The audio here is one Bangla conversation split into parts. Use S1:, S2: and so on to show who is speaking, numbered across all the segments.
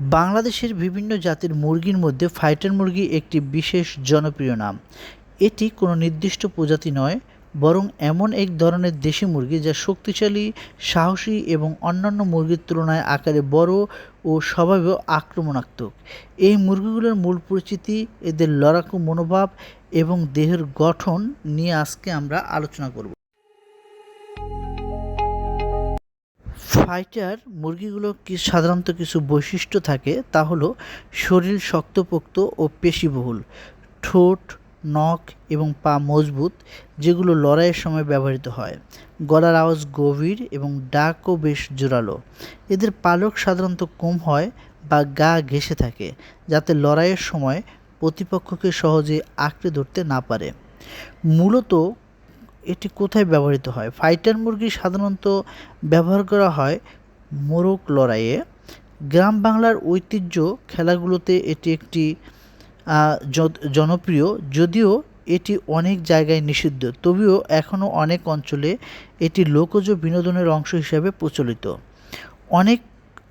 S1: বাংলাদেশের বিভিন্ন জাতের মুরগির মধ্যে ফাইটার মুরগি একটি বিশেষ জনপ্রিয় নাম। এটি কোনো নির্দিষ্ট প্রজাতি নয়, বরং এমন এক ধরনের দেশি মুরগি যা শক্তিশালী, সাহসী এবং অন্যান্য মুরগির তুলনায় আকারে বড় ও স্বভাবেও আক্রমণাত্মক। এই মুরগিগুলোর মূল পরিচিতি, এদের লড়াকু মনোভাব এবং দেহের গঠন নিয়ে আজকে আমরা আলোচনা করব। ফাইটার মুরগিগুলো কি সাধারণত কিছু বৈশিষ্ট্য থাকে তা হলো শরীর শক্তপোক্ত ও পেশিবহুল, ঠোঁট, নখ এবং পা মজবুত, যেগুলো লড়াইয়ের সময় ব্যবহৃত হয়। গলার আওয়াজ গভীর এবং ডাকও বেশ জোরালো। এদের পালক সাধারণত কম হয় বা গা ঘেঁষে থাকে, যাতে লড়াইয়ের সময় প্রতিপক্ষকে সহজে আঁকড়ে ধরতে না পারে। মূলত এটি কোথায় ব্যবহৃত হয়? ফাইটার মুরগি সাধারণত ব্যবহার করা হয় মোরগ লড়াইয়ে। গ্রাম বাংলার ঐতিহ্য খেলাগুলোতে এটি একটি জনপ্রিয়, যদিও এটি অনেক জায়গায় নিষিদ্ধ, তবেও এখনও অনেক অঞ্চলে এটি লোকজ বিনোদনের অংশ হিসাবে প্রচলিত। অনেক,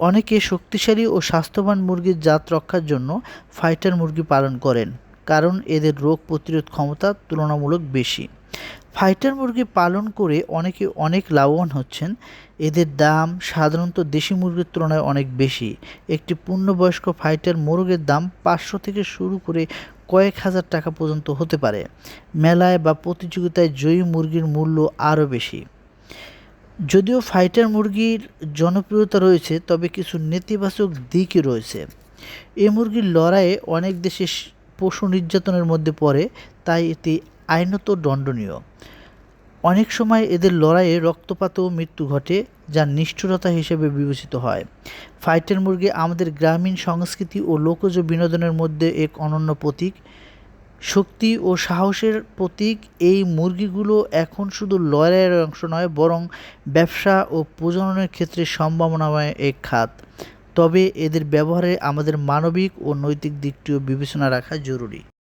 S1: অনেকে শক্তিশালী ও স্বাস্থ্যবান মুরগির জাত রক্ষার জন্য ফাইটার মুরগি পালন করেন, কারণ এদের রোগ প্রতিরোধ ক্ষমতা তুলনামূলক বেশি। ফাইটার মুরগি পালন করে অনেকে অনেক লাভবান হচ্ছেন। এদের দাম সাধারণত দেশি মুরগির তুলনায় অনেক বেশি। একটি পূর্ণবয়স্ক ফাইটার মোরগের দাম পাঁচশো থেকে শুরু করে কয়েক হাজার টাকা পর্যন্ত হতে পারে। মেলায় বা প্রতিযোগিতায় জয়ী মুরগির মূল্য আরও বেশি। যদিও ফাইটার মুরগির জনপ্রিয়তা রয়েছে, তবে কিছু নেতিবাচক দিকই রয়েছে। এ মুরগির লড়াইয়ে অনেক দেশে পশু নির্যাতনের মধ্যে পড়ে, তাই এটি আইনত দণ্ডনীয়। অনেক সময় এদের লড়াইয়ে রক্তপাত ও মৃত্যু ঘটে, যা নিষ্ঠুরতা হিসেবে বিবেচিত হয়। ফাইটার মুরগি আমাদের গ্রামীণ সংস্কৃতি ও লোকজ বিনোদনের মধ্যে এক অনন্য প্রতীক। শক্তি ও সাহসের প্রতীক, এই মুরগিগুলো এখন শুধু লড়াইয়ের অংশ নয়, বরং ব্যবসা ও প্রজননের ক্ষেত্রে সম্ভাবনাময় এক খাত। তবে এদের ব্যবহারে আমাদের মানবিক ও নৈতিক দিকটিও বিবেচনা রাখা জরুরি।